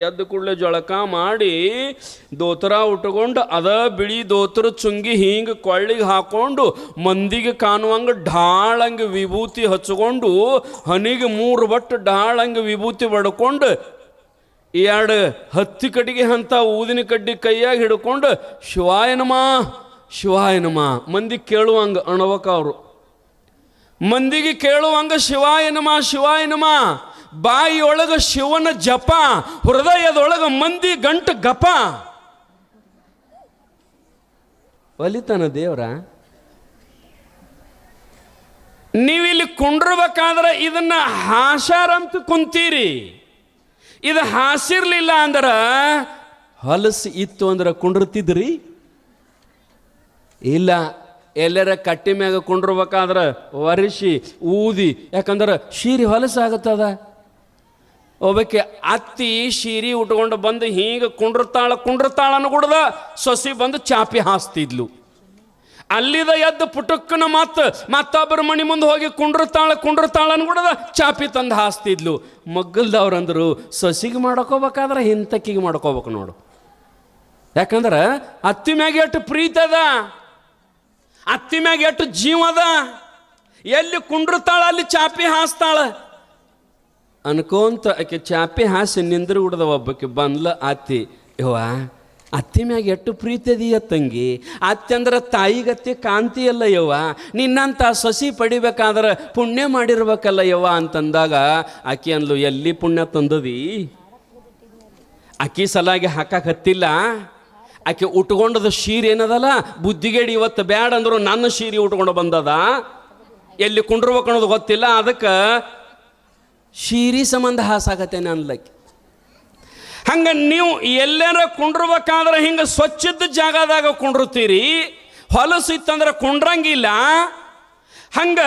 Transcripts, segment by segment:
ಎದ್ದು ಕೂಡಲೇ ಜಳಕ ಮಾಡಿ ದೋತರ ಉಟ್ಕೊಂಡು ಅದ ಬಿಳಿ ದೋತರ ಚುಂಗಿ ಹಿಂಗೆ ಕೊಳ್ಳಿಗೆ ಹಾಕೊಂಡು ಮಂದಿಗೆ ಕಾಣುವಂಗೆ ಢಾಳಂಗೆ ವಿಭೂತಿ ಹಚ್ಕೊಂಡು ಹನಿಗೆ ಮೂರು ಬಟ್ಟು ಢಾಳಂಗೆ ವಿಭೂತಿ ಬಡ್ಕೊಂಡು ಎರಡು ಹತ್ತಿ ಕಟ್ಟಿಗೆ ಅಂತ ಊದಿನ ಕಡ್ಡಿ ಕೈಯಾಗಿ ಹಿಡ್ಕೊಂಡು ಶಿವಾಯನಮ ಶಿವಾಯನಮ ಮಂದಿ ಕೇಳುವಂಗೆ ಅಣವಕ ಅವರು. ಮಂದಿಗೆ ಕೇಳುವಂಗ ಶಿವಾಯನಮ ಶಿವಾಯನಮ ಬಾಯಿಯೊಳಗ ಶಿವನ ಜಪ, ಹೃದಯದೊಳಗ ಮಂದಿ ಗಂಟು ಗಪ. ಒಲಿತಾನ ದೇವ್ರ? ನೀವಿಲ್ಲಿ ಕುಂಡ್ರಬೇಕಾದ್ರೆ ಇದನ್ನ ಹಾಸಾರಂತ ಕುಂತೀರಿ. ಇದು ಹಾಸಿರ್ಲಿಲ್ಲ ಅಂದ್ರೆ ಹೊಲಸು ಇತ್ತು ಅಂದ್ರೆ ಕುಂಡ್ರತಿದ್ರಿ? ಇಲ್ಲ, ಎಲ್ಲರ ಕಟ್ಟಿ ಮ್ಯಾಗ ಕುಂಡ್ರಬೇಕಾದ್ರೆ ಒರೆಸಿ, ಊದಿ, ಯಾಕಂದ್ರೆ ಶೀರಿ ಹೊಲಸಾಗತ್ತದ. ಒಬ್ಬಕ್ಕೆ ಅತ್ತಿ ಶೀರಿ ಉಟ್ಕೊಂಡು ಬಂದು ಹೀಗೆ ಕುಂಡ್ರತಾಳ ಕುಂಡ್ರತಾಳ ಅನ್ಗುಡ್ದ ಸೊಸಿ ಬಂದು ಚಾಪಿ ಹಾಸ್ತಿದ್ಲು. ಅಲ್ಲಿದ ಎದ್ದು ಪುಟಕ್ಕನ ಮತ್ತ ಮತ್ತೊಬ್ಬರ ಮನೆ ಮುಂದೆ ಹೋಗಿ ಕುಂಡ್ರತಾಳ ಕುಂಡ್ರತಾಳ ಕುಡ್ದ ಚಾಪಿ ತಂದು ಹಾಸ್ತಿದ್ಲು. ಮಗ್ಗಲ್ದವ್ರಂದ್ರು, ಸೊಸಿಗೆ ಮಾಡ್ಕೋಬೇಕಾದ್ರೆ ಹಿಂತಕ್ಕಿಗೆ ಮಾಡ್ಕೋಬೇಕು ನೋಡು. ಯಾಕಂದ್ರೆ ಅತ್ತಿ ಮ್ಯಾಗ ಎಷ್ಟು ಪ್ರೀತಿ ಅತ್ತಿ ಮ್ಯಾಗ ಎಷ್ಟು ಜೀವದ ಎಲ್ಲಿ ಕುಂಡ್ರತಾಳ, ಅಲ್ಲಿ ಚಾಪಿ ಹಾಸ್ತಾಳ. ಅನ್ಕೋಂತ ಆಕೆ ಚಾಪಿ ಹಾಸಿ ನಿಂದ್ರು ಹುಡ್ದ ಒಬ್ಬಕ್ಕೆ ಬಂದ್ಲ, ಅತ್ತಿ, ಯವ್ವ, ಅತ್ತಿ ಮ್ಯಾಗ ಎಷ್ಟು ಪ್ರೀತಿ ಅದೀಯ ತಂಗಿ? ಅತ್ತಿ ಅಂದ್ರೆ ತಾಯಿಗತ್ತಿ ಕಾಂತಿಯಲ್ಲ ಯವ್ವ. ನಿನ್ನಂತ ಸಸಿ ಪಡಿಬೇಕಾದ್ರೆ ಪುಣ್ಯ ಮಾಡಿರ್ಬೇಕಲ್ಲ ಯವ್ವ ಅಂತಂದಾಗ ಆಕೆ ಅಂದ್ಲು, ಎಲ್ಲಿ ಪುಣ್ಯ ತಂದದಿ? ಅಕ್ಕಿ ಸಲಾಗಿ ಹಾಕಕ್ಕೆ ಹತ್ತಿಲ್ಲ. ಆಕೆ ಉಟ್ಕೊಂಡದ ಶೀರೆ ಏನದಲ್ಲ? ಬುದ್ಧಿಗೇಡಿ ಇವತ್ತು ಬ್ಯಾಡ ಅಂದ್ರು ನನ್ನ ಶೀರೆ ಉಟ್ಕೊಂಡು ಬಂದದ. ಎಲ್ಲಿ ಕುಂಡ್ರಬೇಕು ಅನ್ನೋದು ಗೊತ್ತಿಲ್ಲ. ಅದಕ್ಕೆ ಶೀರಿ ಸಂಬಂಧ ಹಾಸಾಗತ್ತೇನೆ ಅನ್ಲಕ್ಕೆ. ಹಂಗೆ ನೀವು ಎಲ್ಲರ ಕುಂಡ್ರಬೇಕಾದ್ರೆ ಹಿಂಗೆ ಸ್ವಚ್ಛದ ಜಾಗದಾಗ ಕುಂಡ್ರುತ್ತೀರಿ, ಹೊಲಸು ಇತ್ತಂದ್ರೆ ಕುಂಡ್ರಂಗಿಲ್ಲ ಹಂಗ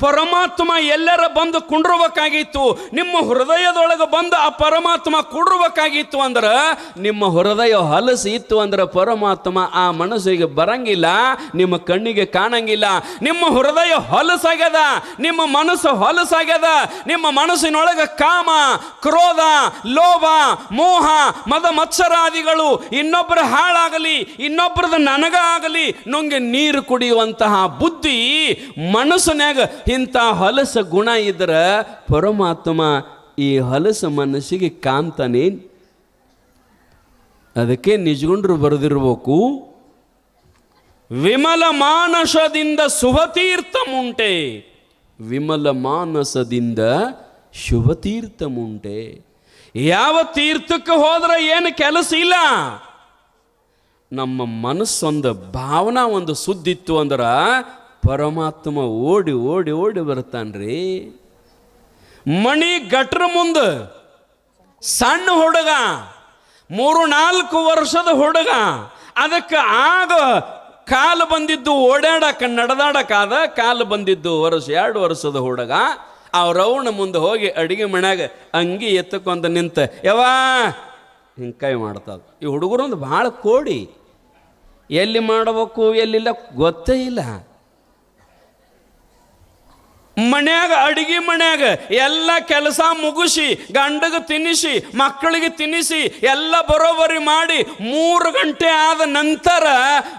ಪರಮಾತ್ಮ ಎಲ್ಲರ ಬಂದು ಕುಂಡ್ರಬೇಕಾಗಿತ್ತು. ನಿಮ್ಮ ಹೃದಯದೊಳಗೆ ಬಂದು ಆ ಪರಮಾತ್ಮ ಕುಡ್ರಬೇಕಾಗಿತ್ತು ಅಂದ್ರೆ ನಿಮ್ಮ ಹೃದಯ ಹೊಲಸು ಇತ್ತು ಅಂದ್ರೆ ಪರಮಾತ್ಮ ಆ ಮನಸ್ಸಿಗೆ ಬರಂಗಿಲ್ಲ, ನಿಮ್ಮ ಕಣ್ಣಿಗೆ ಕಾಣಂಗಿಲ್ಲ. ನಿಮ್ಮ ಹೃದಯ ಹೊಲಸಾಗ್ಯದ, ನಿಮ್ಮ ಮನಸ್ಸು ಹೊಲಸಾಗ್ಯದ, ನಿಮ್ಮ ಮನಸ್ಸಿನೊಳಗೆ ಕಾಮ, ಕ್ರೋಧ, ಲೋಭ, ಮೋಹ, ಮದ ಮತ್ಸರಾದಿಗಳು ಇನ್ನೊಬ್ಬರ ಹಾಳಾಗಲಿ ಇನ್ನೊಬ್ಬರದ ನನಗಾಗಲಿ, ನೊಂಗೆ ನೀರು ಕುಡಿಯುವಂತಹ ಬುದ್ಧಿ ಮನಸ್ಸಿನ್ಯಾಗ ಇಂಥ ಹೊಲಸ ಗುಣ ಇದ್ರೆ ಪರಮಾತ್ಮ ಈ ಹೊಲಸ ಮನಸ್ಸಿಗೆ ಕಾಂತಾನೆ. ಅದಕ್ಕೆ ನಿಜಗೊಂಡ್ರು ಬರೆದಿರ್ಬೇಕು, ವಿಮಲ ಮಾನಸದಿಂದ ಶುಭತೀರ್ಥ ಮುಂಟೆ. ವಿಮಲ ಮಾನಸದಿಂದ ಶುಭತೀರ್ಥ ಮುಂಟೆ. ಯಾವ ತೀರ್ಥಕ್ಕೆ ಹೋದ್ರೆ ಏನು ಕೆಲಸ ಇಲ್ಲ. ನಮ್ಮ ಮನಸ್ಸೊಂದು ಭಾವನಾ ಒಂದು ಸುದ್ದಿತ್ತು ಅಂದ್ರೆ ಪರಮಾತ್ಮ ಓಡಿ ಓಡಿ ಓಡಿ ಬರ್ತಾನ್ರಿ ಮಣಿ ಗಟ್ರ ಮುಂದೆ ಸಣ್ಣ ಹುಡುಗ, ಮೂರು ನಾಲ್ಕು ವರ್ಷದ ಹುಡುಗ, ಅದಕ್ಕೆ ಆಗ ಕಾಲು ಬಂದಿದ್ದು ಓಡಾಡಕ ನಡೆದಾಡಕ್ಕಾದ ಕಾಲು ಬಂದಿದ್ದು ವರ್ಷ, ಎರಡು ವರ್ಷದ ಹುಡುಗ ಅವ್ರವನ ಮುಂದೆ ಹೋಗಿ ಅಡಿಗೆ ಮನ್ಯಾಗ ಅಂಗಿ ಎತ್ತಕೊಂತ ನಿಂತ ಯವಾ ಹಿಂಗೆ ಕೈ ಮಾಡ್ತದ. ಈ ಹುಡುಗರೊಂದು ಭಾಳ ಕೋಡಿ. ಎಲ್ಲಿ ಮಾಡಬೇಕು, ಎಲ್ಲಿಲ್ಲ, ಗೊತ್ತೇ ಇಲ್ಲ. ಮನ್ಯಾಗ, ಅಡಿಗೆ ಮನ್ಯಾಗ ಎಲ್ಲ ಕೆಲಸ ಮುಗಿಸಿ, ಗಂಡಗೆ ತಿನ್ನಿಸಿ, ಮಕ್ಕಳಿಗೆ ತಿನ್ನಿಸಿ, ಎಲ್ಲ ಬರೋಬರಿ ಮಾಡಿ ಮೂರು ಗಂಟೆ ಆದ ನಂತರ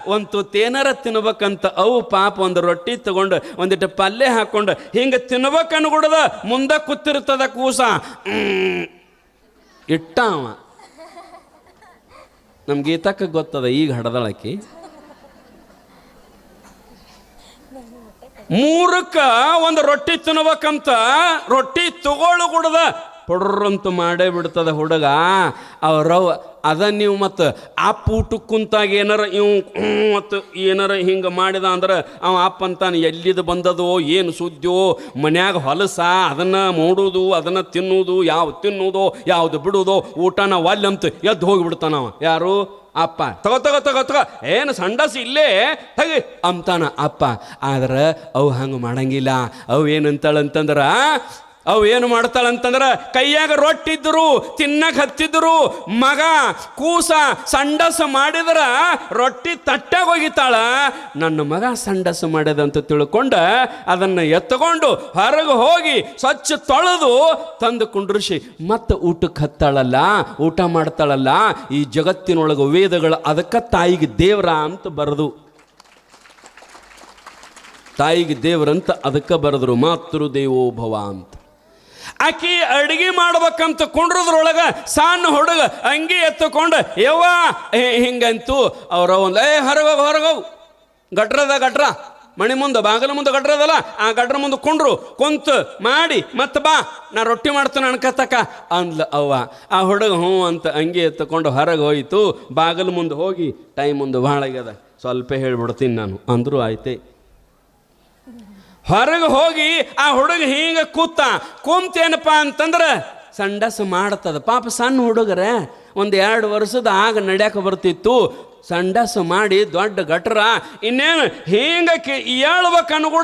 ಒಂದು ತೇನರ ತಿನ್ಬೇಕಂತ ಅವು ಪಾಪ ಒಂದು ರೊಟ್ಟಿ ತಗೊಂಡು, ಒಂದಿಟ್ಟು ಪಲ್ಯ ಹಾಕೊಂಡು ಹಿಂಗೆ ತಿನ್ಬೇಕು ಅನ್ಗುಡ್ದ, ಮುಂದೆ ಕೂತಿರ್ತದ ಕೂಸ. ಇಟ್ಟ ಅವ. ನಮ್ಮ ಗೀತಕ್ಕೆ ಗೊತ್ತದ, ಈಗ ಹಡದಳಕಿ. ಮೂರಕ್ಕ ಒಂದು ರೊಟ್ಟಿ ತಿನ್ಬೇಕಂತ ರೊಟ್ಟಿ ತಗೊಳ್ಳು ಕುಡ್ದ ಪೊಡ್ರಂತ ಮಾಡೇ ಬಿಡ್ತದ ಹುಡುಗ. ಅವ್ರವ್ ಅದ ನೀವು ಮತ್ತು ಆ ಊಟಕ್ಕೆ ಕುಂತಾಗ ಏನಾರ ಇವು ಮತ್ತು ಏನಾರ ಹಿಂಗೆ ಮಾಡಿದ ಅಂದ್ರೆ ಅವ ಅಪ್ಪ ಅಂತಾನೆ ಎಲ್ಲಿದ ಬಂದದೋ, ಏನು ಸುದ್ದಿಯೋ, ಮನ್ಯಾಗ ಹೊಲಸ, ಅದನ್ನು ಮೂಡೋದು, ಅದನ್ನು ತಿನ್ನೋದು, ಯಾವ ತಿನ್ನೋದು, ಯಾವುದು ಬಿಡೋದು ಊಟನ ಅಂತ ಎದ್ದು ಹೋಗಿಬಿಡ್ತಾನವ ಯಾರು? ಅಪ್ಪ. ತಗೋ ತಗೋ ತಗೋ ತಗೋ. ಏನು ಸಂಡಸ್ ಇಲ್ಲೇ? ತಗಿ. ಅಂತಾನ ಅಪ್ಪ. ಆದ್ರೆ ಅವು ಹಂಗೆ ಮಾಡಂಗಿಲ್ಲ. ಅವು ಏನಂತಾಳಂತಂದ್ರ ಅವು ಏನು ಮಾಡ್ತಾಳಂತಂದ್ರೆ ಕೈಯಾಗ ರೊಟ್ಟಿದ್ರು ತಿನ್ನಕ್ಕೆ ಹತ್ತಿದ್ರು ಮಗ ಕೂಸ ಸಂಡಸ ಮಾಡಿದ್ರ ರೊಟ್ಟಿ ತಟ್ಟಾಗ ಹೋಗಿತಾಳ. ನನ್ನ ಮಗ ಸಂಡಸ ಮಾಡಿದಂತ ತಿಳ್ಕೊಂಡ ಅದನ್ನ ಎತ್ತಕೊಂಡು ಹೊರಗೆ ಹೋಗಿ ಸ್ವಚ್ಛ ತೊಳೆದು ತಂದು ಕುಂಡ್ರಿಸಿ, ಮತ್ತೆ ಊಟಕ್ಕೆ ಹತ್ತಾಳಲ್ಲ, ಊಟ ಮಾಡ್ತಾಳಲ್ಲ, ಈ ಜಗತ್ತಿನೊಳಗೆ ವೇದಗಳು ಅದಕ್ಕೆ ತಾಯಿಗೆ ದೇವ್ರ ಅಂತ ಬರೆದು. ತಾಯಿಗೆ ದೇವರಂತ ಅದಕ್ಕೆ ಬರೆದ್ರು ಮಾತೃ ದೇವೋಭವ ಅಂತ. ಆಕಿ ಅಡಿಗೆ ಮಾಡ್ಬೇಕಂತ ಕುಂಡ್ರದ್ರೊಳಗೆ ಸಣ್ಣ ಹುಡುಗ ಅಂಗಿ ಎತ್ತುಕೊಂಡು, ಯವ್ವ ಹಿಂಗಂತೂ ಅವ್ರ ಒಂದು, ಏ ಹೊರಗೋಗು ಹೊರಗೋಗು ಗಟ್ರದ ಗಟ್ರ. ಮಣಿ ಮುಂದೆ, ಬಾಗಲ ಮುಂದೆ ಗಟ್ರದಲ್ಲ, ಆ ಗಟ್ರ ಮುಂದೆ ಕುಂಡ್ರು, ಕುಂತು, ಮಾಡಿ ಮತ್ತೆ ಬಾ, ನಾ ರೊಟ್ಟಿ ಮಾಡ್ತೇನೆ ಅನ್ಕತಕ್ಕ ಅಂದ್ಲ ಅವ್ವ. ಆ ಹುಡುಗ ಹ್ಞೂ ಅಂತ ಅಂಗಿ ಎತ್ತುಕೊಂಡು ಹೊರಗೆ ಹೋಯಿತು. ಬಾಗಲ ಮುಂದೆ ಹೋಗಿ, ಟೈಮ್ ಮುಂದೆ ಭಾಳ ಆಗ್ಯದ. ಸ್ವಲ್ಪ ಹೇಳ್ಬಿಡ್ತೀನಿ ನಾನು. ಅಂದರೂ ಆಯ್ತೆ. ಹೊರಗೆ ಹೋಗಿ ಆ ಹುಡುಗ ಹಿಂಗೆ ಕೂತ, ಕುಂತೇನಪ್ಪ ಅಂತಂದ್ರೆ ಸಂಡಸ ಮಾಡ್ತದ. ಪಾಪ ಸಣ್ಣ ಹುಡುಗರ, ಒಂದು ಎರಡು ವರ್ಷದ ಆಗ ನಡ್ಯಾಕ ಬರ್ತಿತ್ತು. ಸಂಡಸ ಮಾಡಿ ದೊಡ್ಡ ಗಟ್ರ, ಇನ್ನೇನು ಹಿಂಗೆ ಕಿ ಹೇಳ್ಬೇಕು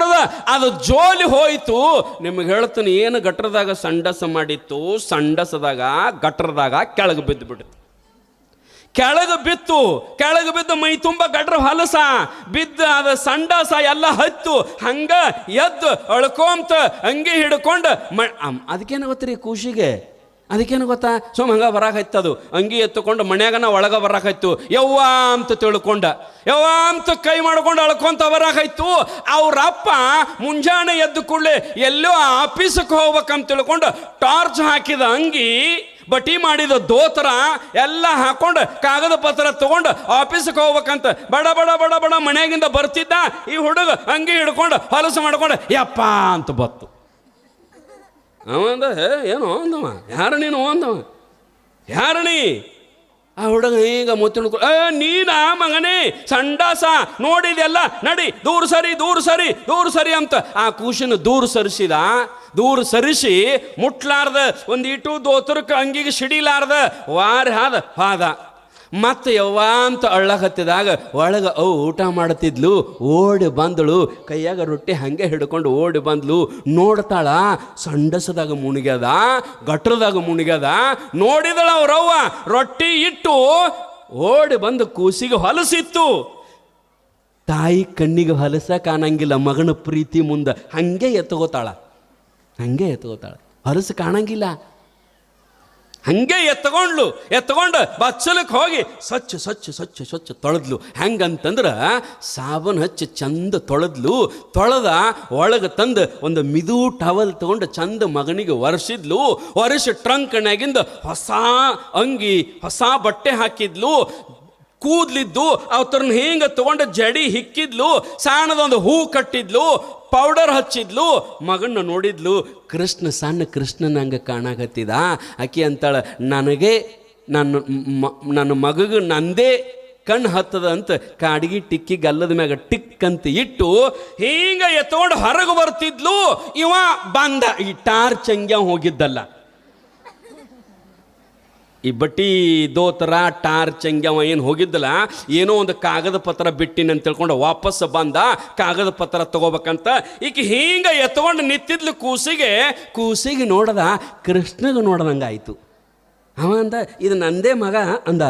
ಅದು ಜೋಲಿ ಹೋಯ್ತು. ನಿಮಗೆ ಹೇಳ್ತೀನಿ, ಏನು ಗಟ್ರದಾಗ ಸಂಡಸ ಮಾಡಿತ್ತು, ಸಂಡಸದಾಗ, ಗಟ್ರದಾಗ ಕೆಳಗೆ ಬಿದ್ದು ಬಿಡ್ತು ಕೆಳಗೆ ಬಿತ್ತು, ಕೆಳಗೆ ಬಿದ್ದು ಮೈ ತುಂಬ ಗಡ್ರ ಹೊಲಸ, ಬಿದ್ದ ಅದ ಸಂಡಾಸ ಎಲ್ಲ ಹತ್ತು, ಹಂಗ ಎದ್ದು ಅಳ್ಕೊಂತ ಹಂಗೆ ಹಿಡ್ಕೊಂಡು ಮ ಅದಕ್ಕೇನು ಗೊತ್ತ್ರಿ ಖುಷಿಗೆ ಅದಕ್ಕೇನು ಗೊತ್ತಾ ಸುಮ್ ಹಂಗ ಬರಾಕೈತದು. ಅಂಗಿ ಎತ್ತುಕೊಂಡು ಮನ್ಯಾಗನ ಒಳಗ ಬರಾಕೈತು. ಯವ್ವ ಅಂತ ತಿಳ್ಕೊಂಡ. ಯವ್ವ ಅಂತ ಕೈ ಮಾಡ್ಕೊಂಡು ಅಳ್ಕೊಂತ ಬರಾಕೈತು. ಅವ್ರ ಅಪ್ಪ ಮುಂಜಾನೆ ಎದ್ದು ಕೂಡಲೇ ಎಲ್ಲೋ ಆಫೀಸಕ್ಕೆ ಹೋಗ್ಬೇಕಂತ ತಿಳ್ಕೊಂಡು ಟಾರ್ಚ್ ಹಾಕಿದ ಅಂಗಿ ಬಟಿ ಮಾಡಿದ ದೋತರ ಎಲ್ಲ ಹಾಕೊಂಡು ಕಾಗದ ಪತ್ರ ತಗೊಂಡು ಆಫೀಸ್ಗೆ ಹೋಗ್ಬೇಕಂತ ಬಡ ಬಡ ಬಡ ಬಡ ಮನೆಯಾಗಿಂದ ಬರ್ತಿದ್ದ ಈ ಹುಡುಗ ಅಂಗಿ ಹಿಡ್ಕೊಂಡು ಹೊಲಸು ಮಾಡ್ಕೊಂಡು, ಯಪ್ಪ ಅಂತ ಬತ್ತು. ಅವಂದ ಏನು ಅಂದವ ಯಾರು ನೀನು ಅಂದವ ಯಾರು ನೀ? ಆ ಹುಡುಗ ಈಗ ಮುತ್ತಿನ ಏ, ನೀನ ಮಗನೇ, ಸಂಡಾಸ ನೋಡಿದೆಲ್ಲ ನಡಿ, ದೂರ ಸರಿ ದೂರ ಸರಿ ದೂರ ಸರಿ ಅಂತ. ಆ ಕೂಶನ ದೂರ ಸರಿಸಿದ, ದೂರ ಸರಿಸಿ, ಮುಟ್ಲಾರ್ದ, ಒಂದು ಇಟ್ಟು ದೋತರಕ್ಕೆ ಅಂಗಿಗೆ ಸಿಡಿಲಾರ್ದ, ವಾರ ಹಾದ ಹಾದ. ಮತ್ತೆ ಯವ್ವ ಅಂತ ಅಳ್ಳಹತ್ತಿದಾಗ ಒಳಗೆ ಅವು ಊಟ ಮಾಡ್ತಿದ್ಲು ಓಡಿ ಬಂದಳು, ಕೈಯಾಗ ರೊಟ್ಟಿ ಹಂಗೆ ಹಿಡ್ಕೊಂಡು ಓಡಿ ಬಂದ್ಲು. ನೋಡ್ತಾಳ, ಸಂಡಸದಾಗ ಮುಣಿಗ್ಯದ, ಗಟ್ರದಾಗ ಮುಣಿಗ್ಯದ, ನೋಡಿದಳ ಅವ್ರವ್ವ ರೊಟ್ಟಿ ಇಟ್ಟು ಓಡಿ ಬಂದು ಕೂಸಿಗೆ ಹೊಲಸಿತ್ತು. ತಾಯಿ ಕಣ್ಣಿಗೆ ಹೊಲಸ ಕಾಣಂಗಿಲ್ಲ, ಮಗನ ಪ್ರೀತಿ ಮುಂದೆ ಹಂಗೆ ಎತ್ಕೋತಾಳ. ಹಂಗೆ ಎತ್ಕೋತಾಳ. ಹೊಲಸು ಕಾಣಂಗಿಲ್ಲ. ಹಂಗೆ ಎತ್ಕೊಂಡ್ಲು, ಎತ್ಕೊಂಡು ಬಚ್ಚಲಕ್ಕೆ ಹೋಗಿ ಸ್ವಚ್ಛ ಸ್ವಚ್ಛ ಸ್ವಚ್ಛ ಸ್ವಚ್ಛ ತೊಳೆದ್ಲು. ಹೆಂಗಂತಂದ್ರೆ ಸಾಬನ್ ಹಚ್ಚಿ ಚಂದ ತೊಳೆದ್ಲು. ತೊಳೆದ ಒಳಗೆ ತಂದು ಒಂದು ಮಿದು ಟವಲ್ ತಗೊಂಡು ಚಂದ ಮಗನಿಗೆ ಒರೆಸಿದ್ಲು. ಒರೆಸಿ ಟ್ರಂಕ್ನಾಗಿಂದ ಹೊಸ ಅಂಗಿ, ಹೊಸ ಬಟ್ಟೆ ಹಾಕಿದ್ಲು. ಕೂದ್ಲಿದ್ದು ಅವತರನ್ನ ಹಿಂಗೆ ತಗೊಂಡು ಜಡಿ ಹಿಕ್ಕಿದ್ಲು ಸಣ್ಣದೊಂದು ಹೂ ಕಟ್ಟಿದ್ಲು, ಪೌಡರ್ ಹಚ್ಚಿದ್ಲು, ಮಗನ್ನ ನೋಡಿದ್ಲು, ಕೃಷ್ಣ ಸಣ್ಣ ಕೃಷ್ಣನ ಹಂಗೆ ಕಾಣಾಕತ್ತಿದ. ಆಕಿ ಅಂತಾಳೆ, ನನಗೆ ನನ್ನ ನನ್ನ ಮಗಗೆ ನಂದೇ ಕಣ್ಣು ಹತ್ತದ ಅಂತ ಕಾಡಿಗೆ ಟಿಕ್ಕಿ ಗಲ್ಲದ ಮ್ಯಾಗ ಟಿಕ್ ಅಂತ ಇಟ್ಟು, ಹಿಂಗೆ ಎತ್ಕೊಂಡು ಹೊರಗೆ ಬರ್ತಿದ್ಲು, ಇವ ಬಂದ, ಈ ಟಾರ್ ಚಂಗ್ಯ ಹೋಗಿದ್ದಲ್ಲ. ಈ ಬಟ್ಟಿ ದೋತರ ಟಾರ್ ಚಂಗ್ಯವ ಏನು ಹೋಗಿದ್ದಲ್ಲ, ಏನೋ ಒಂದು ಕಾಗದ ಪತ್ರ ಬಿಟ್ಟಿನ ಅಂತ ತಿಳ್ಕೊಂಡು ವಾಪಸ್ ಬಂದ, ಕಾಗದ ಪತ್ರ ತಗೋಬೇಕಂತ, ಈಕೆ ಹಿಂಗೆ ಎತ್ಕೊಂಡು ನಿಂತಿದ್ಲು ಕೂಸಿಗೆ ಕೂಸಿಗೆ ನೋಡದ, ಕೃಷ್ಣಗೆ ನೋಡ್ದಂಗಾಯ್ತು. ಅವ ಅಂದ, ಇದು ನಂದೇ ಮಗ ಅಂದ,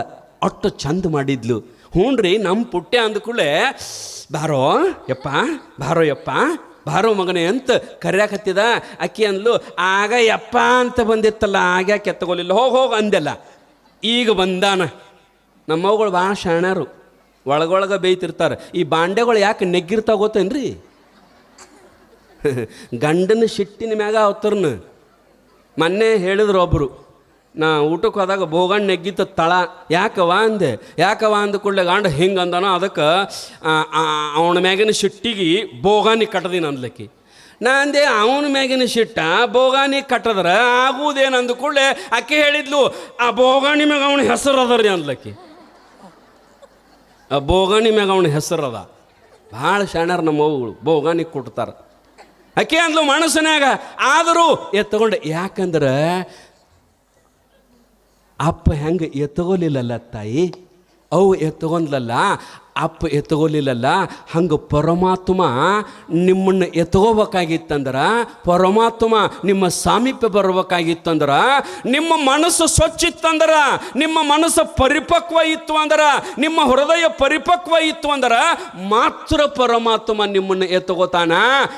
ಅಷ್ಟು ಚಂದ ಮಾಡಿದ್ಲು. ಹ್ಞೂ ರೀ ನಮ್ಮ ಪುಟ್ಯ ಕೂಡಲೇ, ಬಾರೋ, ಯಪ್ಪ ಬಾರೋ ಯಪ್ಪ ಬಾರೋ ಮಗನೇ ಅಂತ ಕರ್ಯಾಕತ್ತಿದ. ಅಕ್ಕಿ ಅಂದ್ಲು, ಆಗ ಯಪ್ಪ ಅಂತ ಬಂದಿತ್ತಲ್ಲ ಆಗ್ಯಾಕೆ ಕೆತ್ತಗೋಲಿಲ್ಲ ಹೋಗಿ ಹೋಗಿ ಅಂದೆಲ್ಲ. ಈಗ ಬಂದಾನ. ನಮ್ಮವುಗಳು ಭಾಳ ಶಾಣರು ಒಳಗೊಳಗೆ ಬೇಯ್ತಿರ್ತಾರೆ. ಈ ಬಾಂಡೆಗಳು ಯಾಕೆ ನೆಗ್ಗಿರ್ತಾವ ಗೊತ್ತೇನ್ರಿ? ಗಂಡನ ಶಿಟ್ಟಿನ ಮ್ಯಾಗ ಅವತರ್ನ ಮೊನ್ನೆ ಹೇಳಿದ್ರು ಒಬ್ಬರು ನಾ ಊಟಕ್ಕೆ ಹೋದಾಗ ಬೋಗಣ್ಣ ನೆಗ್ಗಿತ್ತು ತಳ. ಯಾಕವ ಅಂದೆ? ಯಾಕವ ಅಂದ ಕೂಡಲೇ ಗಂಡ ಹಿಂಗೆ ಅಂದನೋ ಅದಕ್ಕೆ ಅವನ ಮ್ಯಾಗಿನ ಶಿಟ್ಟಿಗೆ ಬೋಗಾನಿ ಕಟ್ಟದಿನ ಅನ್ಲಕ್ಕಿ ನಾ ಅಂದೆ, ಅವನ ಮ್ಯಾಗಿನ ಶಿಟ್ಟ ಬೋಗಾನಿ ಕಟ್ಟದ್ರ ಆಗುವುದೇನು ಅಂದ ಕೂಡಲೇ ಆಕೆ ಹೇಳಿದ್ಲು, ಆ ಬೋಗಾಣಿ ಮ್ಯಾಗ ಅವನ ಹೆಸರು ಅದ ರೀ ಅನ್ಲಕ್ಕಿ ಆ ಬೋಗಾಣಿ ಮ್ಯಾಗ ಅವನ ಹೆಸರು ಅದ. ಭಾಳ ಶಾಣ್ಯಾರ ನಮ್ಮ ಅವುಗಳು ಬೋಗಾನಿ ಕೊಡ್ತಾರೆ ಅಕ್ಕಿ ಅಂದ್ಲು ಮನಸ್ಸಿನಾಗ ಆದರೂ ಎತ್ತಗೊಂಡೆ ಯಾಕಂದ್ರೆ ಅಪ್ಪ ಹೆಂಗೆ ಎತ್ತಗೊಲಿಲ್ಲಲ್ಲ ತಾಯಿ? ಅವು ಎತ್ತಗೊಂದ್ಲಲ್ಲ ಅಪ್ಪ ಎತ್ಕೊಲಿಲ್ಲಲ್ಲ, ಹಂಗೆ ಪರಮಾತ್ಮ ನಿಮ್ಮನ್ನು ಎತ್ಕೋಬೇಕಾಗಿತ್ತಂದ್ರೆ, ಪರಮಾತ್ಮ ನಿಮ್ಮ ಸಾಮೀಪ್ಯ ಬರ್ಬೇಕಾಗಿತ್ತಂದ್ರೆ, ನಿಮ್ಮ ಮನಸ್ಸು ಸ್ವಚ್ಛಿತ್ತಂದ್ರೆ ನಿಮ್ಮ ಮನಸ್ಸು ಪರಿಪಕ್ವ ಇತ್ತು ಅಂದ್ರೆ, ನಿಮ್ಮ ಹೃದಯ ಪರಿಪಕ್ವ ಇತ್ತು ಅಂದ್ರೆ ಮಾತ್ರ ಪರಮಾತ್ಮ ನಿಮ್ಮನ್ನು ಎತ್ಕೋತಾನ.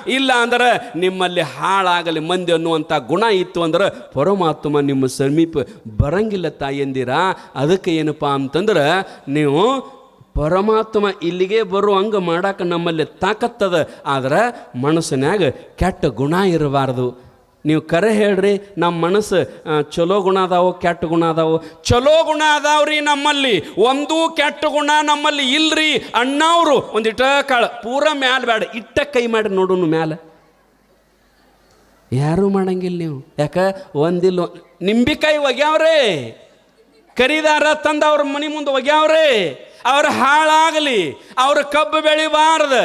ಇಲ್ಲ ಅಂದ್ರೆ ನಿಮ್ಮಲ್ಲಿ ಹಾಳಾಗಲಿ ಮಂದಿ ಅನ್ನುವಂಥ ಗುಣ ಇತ್ತು ಅಂದ್ರೆ ಪರಮಾತ್ಮ ನಿಮ್ಮ ಸಮೀಪ ಬರಂಗಿಲ್ಲ ತಾಯಂದಿರ. ಅದಕ್ಕೆ ಏನಪ್ಪ ಅಂತಂದ್ರೆ ನೀವು ಪರಮಾತ್ಮ ಇಲ್ಲಿಗೆ ಬರೋ ಹಂಗೆ ಮಾಡಕ್ಕೆ ನಮ್ಮಲ್ಲಿ ತಾಕತ್ತದ, ಆದ್ರೆ ಮನಸ್ಸಿನಾಗ ಕೆಟ್ಟ ಗುಣ ಇರಬಾರ್ದು. ನೀವು ಕರೆ ಹೇಳ್ರಿ, ನಮ್ಮ ಮನಸ್ಸು ಚಲೋ ಗುಣ ಅದಾವೋ, ಕೆಟ್ಟ ಗುಣ ಅದಾವೋ? ಚಲೋ ಗುಣ ಅದಾವ್ರಿ ನಮ್ಮಲ್ಲಿ, ಒಂದು ಕೆಟ್ಟ ಗುಣ ನಮ್ಮಲ್ಲಿ ಇಲ್ರಿ. ಅಣ್ಣವ್ರು ಒಂದಿಟ ಕಾಳ, ಪೂರ ಮ್ಯಾಲ ಬೇಡ ಇಟ್ಟ ಕೈ ಮಾಡಿ ನೋಡೋನು ಮ್ಯಾಲ. ಯಾರೂ ಮಾಡಂಗಿಲ್ಲ ನೀವು. ಯಾಕ? ಒಂದಿಲ್ಲ, ನಿಂಬಿಕಾಯಿ ಒಗ್ಯಾವ್ರೇ. ಕರಿದಾರ ತಂದ ಅವ್ರ ಮನೆ ಮುಂದೆ ಒಗ್ಯಾವ್ರೆ. ಅವ್ರ ಹಾಳಾಗಲಿ, ಅವ್ರ ಕಬ್ಬು ಬೆಳಿಬಾರ್ದು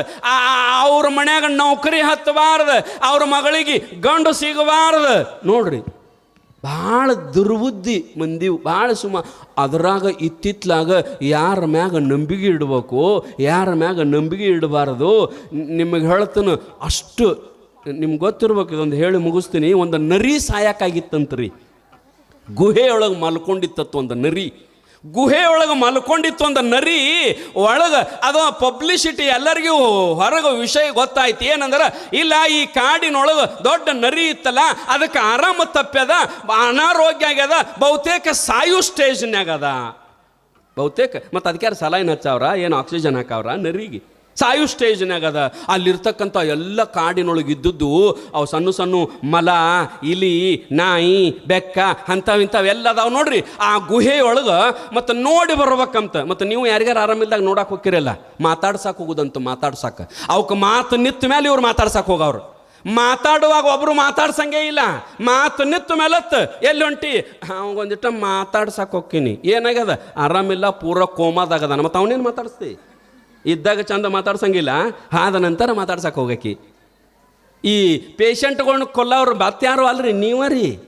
ಅವ್ರ ಮನ್ಯಾಗ ನೌಕರಿ ಹತ್ತಬಾರ್ದು ಅವ್ರ ಮಗಳಿಗೆ ಗಂಡು ಸಿಗಬಾರ್ದು. ನೋಡ್ರಿ, ಭಾಳ ದುರ್ಬುದ್ಧಿ ಮಂದಿ, ಭಾಳ ಸುಮ, ಅದರಾಗ ಇತ್ತಿತ್ಲಾಗ ಯಾರ ಮ್ಯಾಗ ನಂಬಿಕೆ ಇಡಬೇಕು, ಯಾರ ಮ್ಯಾಗ ನಂಬಿಕೆ ಇಡಬಾರ್ದು. ನಿಮಗೆ ಹೇಳ್ತಾನೆ, ಅಷ್ಟು ನಿಮ್ಗೆ ಗೊತ್ತಿರ್ಬೇಕು, ಇದೊಂದು ಹೇಳಿ ಮುಗಿಸ್ತೀನಿ, ಒಂದು ನರಿ ಸಾಯಕ್ಕಾಗಿತ್ತಂತ್ರಿ. ಗುಹೆಯೊಳಗೆ ಮಲ್ಕೊಂಡಿತ್ತತ್ತು ಒಂದು ನರಿ. ಗುಹೆಯೊಳಗೆ ಮಲ್ಕೊಂಡಿತ್ತು ಒಂದು ನರಿ ಒಳಗೆ ಅದು ಪಬ್ಲಿಸಿಟಿ ಎಲ್ಲರಿಗೂ ಹೊರಗೆ ವಿಷಯ ಗೊತ್ತಾಯ್ತು. ಏನಂದ್ರೆ, ಇಲ್ಲ, ಈ ಕಾಡಿನೊಳಗೆ ದೊಡ್ಡ ನರಿ ಇತ್ತಲ್ಲ, ಅದಕ್ಕೆ ಆರಾಮ ತಪ್ಪ್ಯದ, ಅನಾರೋಗ್ಯ ಆಗ್ಯದ, ಬಹುತೇಕ ಸಾಯು ಸ್ಟೇಜ್ನಾಗದ ಬಹುತೇಕ, ಮತ್ತು ಅದಕ್ಕೆ ಯಾರು ಸಲೈನ್ ಹಚ್ಚವ್ರ, ಏನು ಆಕ್ಸಿಜನ್ ಹಾಕವ್ರ, ನರಿಗೆ. ಸಾಯು ಸ್ಟೇಜ್ನಾಗ ಅದ ಅಲ್ಲಿರ್ತಕ್ಕಂಥ ಎಲ್ಲ ಕಾಡಿನೊಳಗೆ ಇದ್ದದ್ದು ಅವು ಸಣ್ಣ ಸಣ್ಣ ಮಲ, ಇಲಿ, ನಾಯಿ, ಬೆಕ್ಕ, ಅಂಥವು ಇಂಥವೆಲ್ಲ ಅದಾವ ನೋಡ್ರಿ. ಆ ಗುಹೆಯೊಳಗೆ ಮತ್ತು ನೋಡಿ ಬರ್ಬೇಕಂತ. ಮತ್ತು ನೀವು ಯಾರಿಗಾರು ಆರಾಮಿಲ್ದಾಗ ನೋಡಕ್ಕೆ ಹೋಗಿರಲ್ಲ ಮಾತಾಡ್ಸಕ್ಕೆ ಹೋಗುದಂತ ಮಾತಾಡ್ಸಕ್ಕೆ ಅವಕ್ಕೆ ಮಾತು ನಿತ್ತ ಮೇಲೆ ಇವ್ರು ಮಾತಾಡ್ಸಕ್ಕೆ ಹೋಗವ್ರು. ಮಾತಾಡುವಾಗ ಒಬ್ಬರು ಮಾತಾಡ್ಸಂಗೆ ಇಲ್ಲ. ಮಾತು ನಿತ್ತ ಮೇಲತ್ತು. ಎಲ್ಲಿ ಹೊಂಟಿ ಅವಂದಿಟ್ಟ ಮಾತಾಡ್ಸಕ್ಕೆ ಹೋಗ್ತೀನಿ. ಏನಾಗ್ಯದ? ಆರಾಮಿಲ್ಲ, ಪೂರ ಕೋಮಾದಾಗದ ಮತ್ತು ಅವನೇನು ಮಾತಾಡಿಸ್ತಿ? ಇದ್ದಾಗ ಚಂದ ಮಾತಾಡ್ಸಂಗಿಲ್ಲ. ಆದ ನಂತರ ಮಾತಾಡ್ಸಕ್ಕೆ ಹೋಗಕ್ಕೆ. ಈ ಪೇಷಂಟ್ಗಳ್ನ ಕೊಲ್ಲವ್ರು ಯಾರು ಅಲ್ರಿ? ನೀವ ರೀ.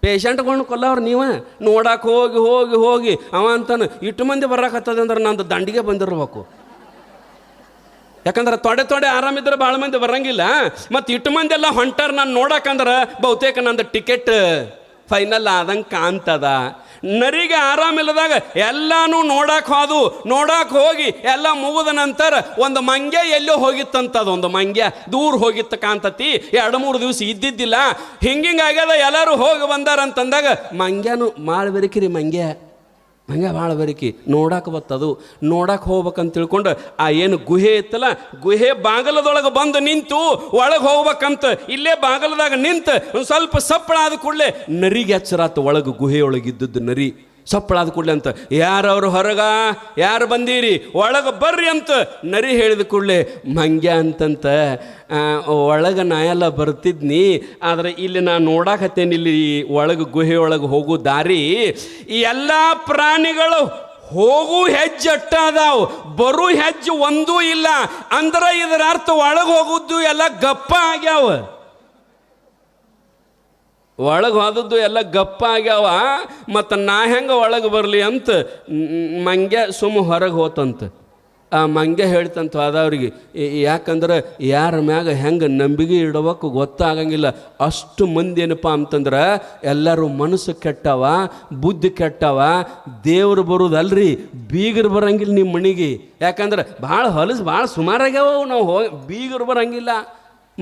ಪೇಷಂಟ್ಗಳ್ನ ಕೊಲ್ಲವ್ರು ನೀವ. ನೋಡಕ್ಕೆ ಹೋಗಿ ಹೋಗಿ ಹೋಗಿ ಅವ ಅಂತಾನೆ ಇಟ್ಟು ಮಂದಿ ಬರಕತ್ತದೆ ಅಂದ್ರೆ ನಂದು ದಂಡಿಗೆ ಬಂದಿರ್ಬೇಕು. ಯಾಕಂದ್ರೆ ತೊಡೆ ತೊಡೆ ಆರಾಮಿದ್ರೆ ಭಾಳ ಮಂದಿ ಬರಂಗಿಲ್ಲ. ಮತ್ತು ಇಟ್ಟು ಮಂದಿ ಎಲ್ಲ ಹೊಂಟಾರ ನಾನು ನೋಡಕ್ಕಂದ್ರೆ ಬಹುತೇಕ ನಂದು ಟಿಕೆಟ್ ಫೈನಲ್ ಆದಂಗೆ ಕಾಣ್ತದ. ನರಿಗೆ ಆರಾಮಿಲ್ಲದಾಗ ಎಲ್ಲಾನು ನೋಡಕ್ಕೆ ಹೋದು ನೋಡಕ್ಕೆ ಹೋಗಿ ಎಲ್ಲ ಮುಗಿದ ನಂತರ ಒಂದು ಮಂಗ್ಯ ಎಲ್ಲೋ ಹೋಗಿತ್ತಂತದ ಒಂದು ಮಂಗ್ಯ ದೂರ ಹೋಗಿತ್ತ ಕಾಂತತಿ ಎರಡು ಮೂರು ದಿವಸ ಇದ್ದಿದ್ದಿಲ್ಲ. ಹಿಂಗಿಂಗ್ ಆಗ್ಯದ ಎಲ್ಲರೂ ಹೋಗಿ ಬಂದಾರ ಅಂತಂದಾಗ ಮಂಗ್ಯನು ಮಾಡ್ಬೇರಿಕಿರಿ ಮಂಗ್ಯ. ಹಂಗೆ ಭಾಳ ಬರಿಕಿ. ನೋಡಕ್ಕೆ ಬತ್ತದು. ನೋಡಕ್ಕೆ ಹೋಗ್ಬೇಕಂತ ತಿಳ್ಕೊಂಡು ಆ ಏನು ಗುಹೆ ಇತ್ತಲ್ಲ, ಗುಹೆ ಬಾಗಲದೊಳಗೆ ಬಂದು ನಿಂತು ಒಳಗೆ ಹೋಗ್ಬೇಕಂತ, ಇಲ್ಲೇ ಬಾಗಲದಾಗ ನಿಂತು ಒಂದು ಸ್ವಲ್ಪ ಸಪ್ಪಳ ಆದ ಕೂಡಲೇ ನರಿಗೆ ಎಚ್ಚರಾತು ಒಳಗೆ ಗುಹೆಯೊಳಗೆ ಇದ್ದದ್ದು ನರಿ. ಸಪ್ಪಳ ಆದ ಕೂಡಲೇ ಅಂತ, ಯಾರವ್ರು ಹೊರಗ? ಯಾರು ಬಂದೀರಿ? ಒಳಗೆ ಬರ್ರಿ ಅಂತ ನರಿ ಹೇಳಿದ ಕೂಡಲೇ, ಮಂಗ್ಯ ಅಂತಂತ ಒಳಗೆ ನಾ ಎಲ್ಲ ಬರ್ತಿದ್ನಿ, ಆದರೆ ಇಲ್ಲಿ ನಾನು ನೋಡಾಕತ್ತೇನೆ ಇಲ್ಲಿ ಒಳಗೆ, ಗುಹೆ ಒಳಗೆ ಹೋಗೋ ದಾರಿ, ಈ ಎಲ್ಲ ಪ್ರಾಣಿಗಳು ಹೋಗು ಹೆಜ್ಜೆ ಅಟ್ಟ ಅದಾವು ಬರು ಹೆಜ್ಜೆ ಒಂದೂ ಇಲ್ಲ, ಅಂದ್ರೆ ಇದರ ಅರ್ಥ ಒಳಗೆ ಹೋಗುದು ಎಲ್ಲ ಗಪ್ಪ ಆಗ್ಯಾವ. ಒಳಗೆ ಹೋದದ್ದು ಎಲ್ಲ ಗಪ್ಪ ಆಗ್ಯಾವ. ಮತ್ತು ನಾ ಹೆಂಗೆ ಒಳಗೆ ಬರಲಿ ಅಂತ ಮಂಗೆ ಸುಮ್ಮ ಹೊರಗೆ ಹೋತಂತ. ಆ ಮಂಗ್ಯ ಹೇಳ್ತಂತ ಹೋದವ್ರಿಗೆ ಯಾಕಂದ್ರೆ ಯಾರ ಮ್ಯಾಗ ಹೆಂಗೆ ನಂಬಿಕೆ ಇಡಬೇಕು ಗೊತ್ತಾಗಂಗಿಲ್ಲ. ಅಷ್ಟು ಮಂದಿ ಏನಪ್ಪ ಅಂತಂದ್ರೆ ಎಲ್ಲರೂ ಮನಸ್ಸು ಕೆಟ್ಟವ, ಬುದ್ಧಿ ಕೆಟ್ಟವ. ದೇವ್ರು ಬರೋದಲ್ರಿ, ಬೀಗರು ಬರಂಗಿಲ್ಲ ನಿಮ್ಮ ಮನೆಗೆ. ಯಾಕಂದ್ರೆ ಭಾಳ ಹೊಲಸು ಭಾಳ ಸುಮಾರಾಗ್ಯಾವ ನಾವು ಹೋಗಿ, ಬೀಗರು ಬರಂಗಿಲ್ಲ.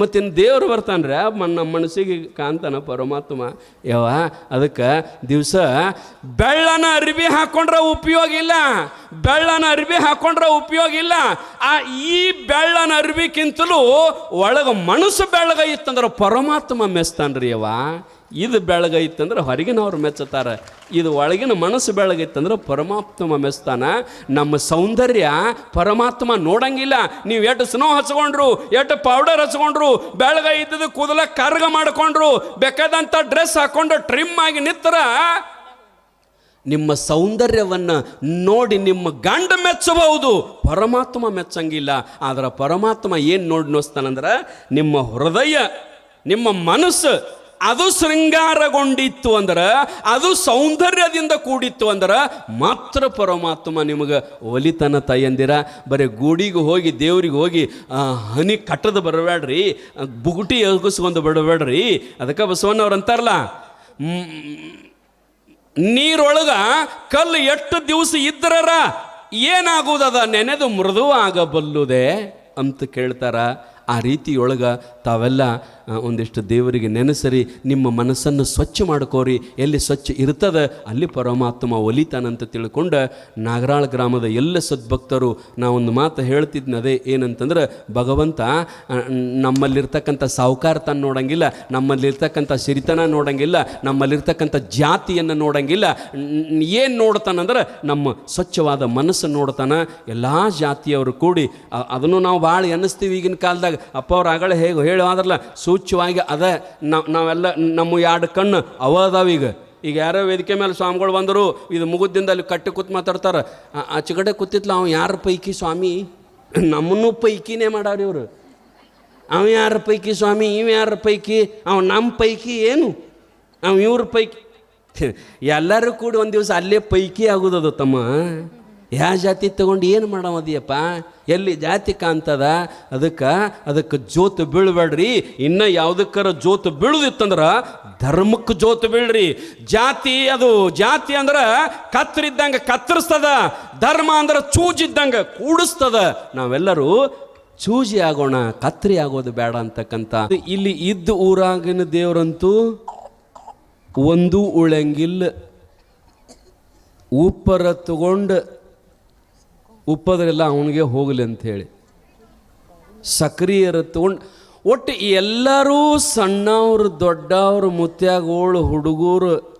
ಮತ್ತಿನ್ನು ದೇವ್ರು ರೀ ನಮ್ಮ ಮನಸ್ಸಿಗೆ ಕಾಂತಾನ ಪರಮಾತ್ಮ. ಯಾವ ಅದಕ್ಕೆ ದಿವಸ ಬೆಳ್ಳನ ಅರಿವಿ ಹಾಕೊಂಡ್ರೆ ಉಪಯೋಗ ಇಲ್ಲ. ಬೆಳ್ಳನ ಅರಿವಿ ಹಾಕೊಂಡ್ರೆ ಉಪಯೋಗ ಇಲ್ಲ. ಆ ಈ ಬೆಳ್ಳನ ಅರ್ಬಿಕ್ಕಿಂತಲೂ ಒಳಗೆ ಮನಸ್ಸು ಬೆಳ್ಳಗ ಇತ್ತಂದ್ರೆ ಪರಮಾತ್ಮ ಮೆಸ್ತಾನ್ರಿ ಯವ ಇದು ಬೆಳಗೈತಂದ್ರೆ ಹೊರಗಿನವ್ರು ಮೆಚ್ಚುತ್ತಾರೆ. ಇದು ಒಳಗಿನ ಮನಸ್ಸು ಬೆಳಗೈತಂದ್ರೆ ಪರಮಾತ್ಮ ಮೆಚ್ತಾನ. ನಮ್ಮ ಸೌಂದರ್ಯ ಪರಮಾತ್ಮ ನೋಡಂಗಿಲ್ಲ. ನೀವು ಎಷ್ಟು ಸ್ನೋ ಹಚ್ಕೊಂಡ್ರು, ಎಷ್ಟು ಪೌಡರ್ ಹಚ್ಕೊಂಡ್ರು, ಬೆಳಗೈ ಇದ್ದದ್ದು ಕೂದಲ ಕರ್ಗ ಮಾಡ್ಕೊಂಡ್ರು ಬೇಕಾದಂಥ ಡ್ರೆಸ್ ಹಾಕೊಂಡು ಟ್ರಿಮ್ ಆಗಿ ನಿತ್ತರ ನಿಮ್ಮ ಸೌಂದರ್ಯವನ್ನು ನೋಡಿ ನಿಮ್ಮ ಗಂಡ ಮೆಚ್ಚಬಹುದು. ಪರಮಾತ್ಮ ಮೆಚ್ಚಂಗಿಲ್ಲ. ಆದ್ರೆ ಪರಮಾತ್ಮ ಏನು ನೋಡಿ ನೋಡ್ತಾನಂದ್ರೆ ನಿಮ್ಮ ಹೃದಯ, ನಿಮ್ಮ ಮನಸ್ಸು ಅದು ಶೃಂಗಾರಗೊಂಡಿತ್ತು ಅಂದ್ರೆ, ಅದು ಸೌಂದರ್ಯದಿಂದ ಕೂಡಿತ್ತು ಅಂದ್ರೆ, ಮಾತ್ರ ಪರಮಾತ್ಮ ನಿಮಗೆ ಒಲಿತನ ತಯಂದಿರ. ಬರೀ ಗುಡಿಗೆ ಹೋಗಿ, ದೇವ್ರಿಗೆ ಹೋಗಿ ಹನಿ ಕಟ್ಟದ ಬರಬೇಡ್ರಿ ಬುಗುಟಿ ಎಗಸ್ಕೊಂಡು ಬಿಡಬೇಡ್ರಿ ಅದಕ್ಕೆ ಬಸವಣ್ಣವ್ರು ಅಂತಾರಲ್ಲ ನೀರೊಳಗೆ ಕಲ್ಲು ಎಷ್ಟು ದಿವಸ ಇದ್ರರ ಏನಾಗುವುದದ? ನೆನೆದು ಮೃದು ಆಗಬಲ್ಲುದೆ ಅಂತ ಕೇಳ್ತಾರ. ಆ ರೀತಿಯೊಳಗ ತಾವೆಲ್ಲ ಒಂದಿಷ್ಟು ದೇವರಿಗೆ ನೆನೆಸರಿ, ನಿಮ್ಮ ಮನಸ್ಸನ್ನು ಸ್ವಚ್ಛ ಮಾಡ್ಕೋರಿ. ಎಲ್ಲಿ ಸ್ವಚ್ಛ ಇರ್ತದ, ಅಲ್ಲಿ ಪರಮಾತ್ಮ ಒಲಿತಾನಂತ ತಿಳ್ಕೊಂಡು ನಾಗರಾಳ ಗ್ರಾಮದ ಎಲ್ಲ ಸದ್ಭಕ್ತರು ಒಂದು ಮಾತು ಹೇಳ್ತಿದ್ನ ಅದೇ ಏನಂತಂದ್ರೆ, ಭಗವಂತ ನಮ್ಮಲ್ಲಿರ್ತಕ್ಕಂಥ ಸಾಹುಕಾರತನ ನೋಡಂಗಿಲ್ಲ, ನಮ್ಮಲ್ಲಿರ್ತಕ್ಕಂಥ ಸಿರಿತನ ನೋಡಂಗಿಲ್ಲ, ನಮ್ಮಲ್ಲಿರ್ತಕ್ಕಂಥ ಜಾತಿಯನ್ನು ನೋಡಂಗಿಲ್ಲ ಏನು ನೋಡ್ತಾನಂದ್ರೆ, ನಮ್ಮ ಸ್ವಚ್ಛವಾದ ಮನಸ್ಸು ನೋಡ್ತಾನ, ಎಲ್ಲ ಜಾತಿಯವರು ಕೂಡಿ ಅದನ್ನು ನಾವು ಭಾಳ ಎನ್ನಿಸ್ತೀವಿ ಈಗಿನ ಕಾಲದಾಗ. ಅಪ್ಪ ಅವ್ರು ಆಗಲೇ ಹೇಗೆ ಆದ್ರಲ್ಲ ಸೂಚ್ಯವಾಗಿ ಅದ ನಾವು ನಾವೆಲ್ಲ, ನಮ್ಮ ಎರಡು ಕಣ್ಣು ಅವ ಈಗ. ಈಗ ಯಾರೋ ವೇದಿಕೆ ಮೇಲೆ ಸ್ವಾಮಿಗಳು ಬಂದರು ಇದು ಮುಗುದಿಂದ ಅಲ್ಲಿ ಕಟ್ಟಿ ಕೂತ್ ಮಾತಾಡ್ತಾರೆ, ಆ- ಚಿಗಡೆ ಕೂತಿತ್ಲ ಅವ ಯಾರ ಪೈಕಿ ಸ್ವಾಮಿ? ನಮ್ಮನ್ನು ಪೈಕಿನೇ ಮಾಡಾರಿ ಇವರು. ಅವ ಯಾರ ಪೈಕಿ ಸ್ವಾಮಿ, ಇವ ಯಾರ ಪೈಕಿ, ಅವ ನಮ್ಮ ಪೈಕಿ ಏನು? ಅವ ಇವ್ರ ಪೈಕಿ. ಎಲ್ಲರೂ ಕೂಡಿ ಒಂದು ದಿವಸ ಅಲ್ಲೇ ಪೈಕಿ ಆಗೋದದು ತಮ್ಮ. ಯಾವ ಜಾತಿ ತಗೊಂಡು ಏನು ಮಾಡಮದಿಯಪ್ಪ ಎಲ್ಲಿ ಜಾತಿ ಕಾಣ್ತದ? ಅದಕ್ಕೆ ಅದಕ್ಕೆ ಜೋತು ಬೀಳ್ಬೇಡ್ರಿ. ಇನ್ನು ಯಾವುದಕ್ಕಾರ ಜೋತು ಬೀಳುದಿತ್ತಂದ್ರೆ ಧರ್ಮಕ್ಕೆ ಜೋತು ಬೀಳ್ರಿ. ಜಾತಿ ಅದು, ಜಾತಿ ಅಂದ್ರೆ ಕತ್ತರಿದ್ದಂಗೆ ಕತ್ತರಿಸ್ತದ, ಧರ್ಮ ಅಂದ್ರೆ ಚೂಜಿದ್ದಂಗೆ ಕೂಡಿಸ್ತದ. ನಾವೆಲ್ಲರೂ ಚೂಜಿ ಆಗೋಣ, ಕತ್ರಿ ಆಗೋದು ಬೇಡ ಅಂತಕ್ಕಂಥ. ಇಲ್ಲಿ ಇದ್ದ ಊರಾಗಿನ ದೇವರಂತೂ ಒಂದು ಉಳಂಗಿಲ್ಲ ಉಪ್ಪರ ತಗೊಂಡು ಉಪ್ಪದ್ರೆಲ್ಲ ಅವನಿಗೆ ಹೋಗಲಿ ಅಂಥೇಳಿ. ಸಕ್ರಿಯರ ತಗೊಂಡು ಒಟ್ಟು ಎಲ್ಲರೂ ಸಣ್ಣವ್ರು, ದೊಡ್ಡವರು, ಮುತ್ಯಾಗೋಳು, ಹುಡುಗರು,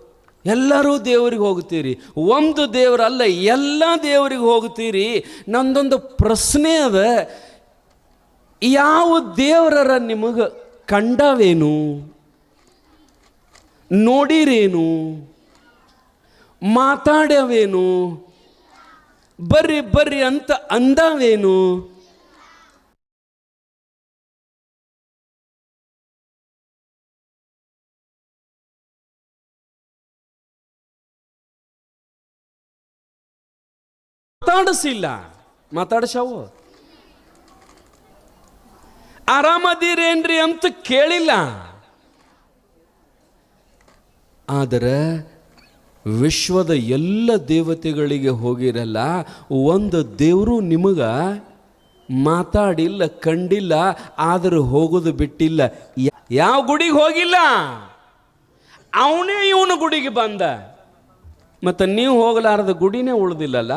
ಎಲ್ಲರೂ ದೇವರಿಗೆ ಹೋಗ್ತೀರಿ ಒಂದು ದೇವರಲ್ಲ, ಎಲ್ಲ ದೇವರಿಗೆ ಹೋಗ್ತೀರಿ ನಂದೊಂದು ಪ್ರಶ್ನೆ ಅದ, ಯಾವ ದೇವರರ ನಿಮಗೆ ಕಂಡವೇನು? ನೋಡಿರೇನು? ಮಾತಾಡ್ಯವೇನು? ಬರ್ರಿ ಬರ್ರಿ ಅಂತ ಅಂದಾವೇನು? ಮಾತಾಡಿಸಿಲ್ಲ. ಮಾತಾಡ್ಸಾವು. ಆರಾಮದಿರೇನ್ರಿ ಅಂತ ಕೇಳಿಲ್ಲ. ಆದರೆ ವಿಶ್ವದ ಎಲ್ಲ ದೇವತೆಗಳಿಗೆ ಹೋಗಿರಲ್ಲ, ಒಂದು ದೇವರು ನಿಮಗೆ ಮಾತಾಡಿಲ್ಲ, ಕಂಡಿಲ್ಲ, ಆದರೂ ಹೋಗೋದು ಬಿಟ್ಟಿಲ್ಲ. ಯಾವ ಗುಡಿಗೆ ಹೋಗಿಲ್ಲ? ಅವನೇ ಇವನು ಗುಡಿಗೆ ಬಂದ. ಮತ್ತು ನೀವು ಹೋಗಲಾರದ ಗುಡಿನೇ ಉಳಿದಿಲ್ಲಲ್ಲ?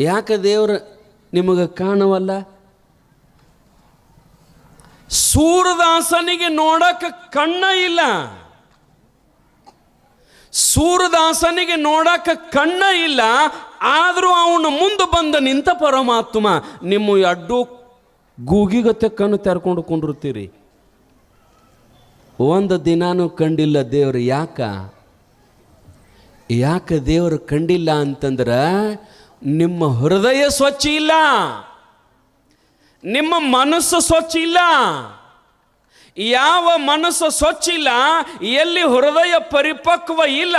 ಯಾಕೆ ದೇವ್ರು ನಿಮಗೆ ಕಾಣವಲ್ಲ? ಸೂರ್ಯದಾಸನಿಗೆ ನೋಡಕ್ಕೆ ಕಣ್ಣ ಇಲ್ಲ. ಸೂರದಾಸನಿಗೆ ನೋಡಕ್ಕೆ ಕಣ್ಣ ಇಲ್ಲ, ಆದರೂ ಅವನು ಮುಂದೆ ಬಂದು ನಿಂತ ಪರಮಾತ್ಮ, ನಿಮ್ಮ ಅಡ್ಡು ಗೂಗಿಗತ್ತೆ ಕಣ್ಣು ತೆರ್ಕೊಂಡು ಕೊಂಡಿರ್ತೀರಿ. ಒಂದು ದಿನಾನೂ ಕಂಡಿಲ್ಲ ದೇವರು, ಯಾಕ? ಯಾಕೆ ದೇವರು ಕಂಡಿಲ್ಲ ಅಂತಂದ್ರೆ, ನಿಮ್ಮ ಹೃದಯ ಸ್ವಚ್ಛ ಇಲ್ಲ, ನಿಮ್ಮ ಮನಸ್ಸು ಸ್ವಚ್ಛ ಇಲ್ಲ. ಯಾವ ಮನಸ್ಸು ಸ್ವಚ್ಛ ಇಲ್ಲ ಎಲ್ಲಿ ಹೃದಯ ಪರಿಪಕ್ವ ಇಲ್ಲ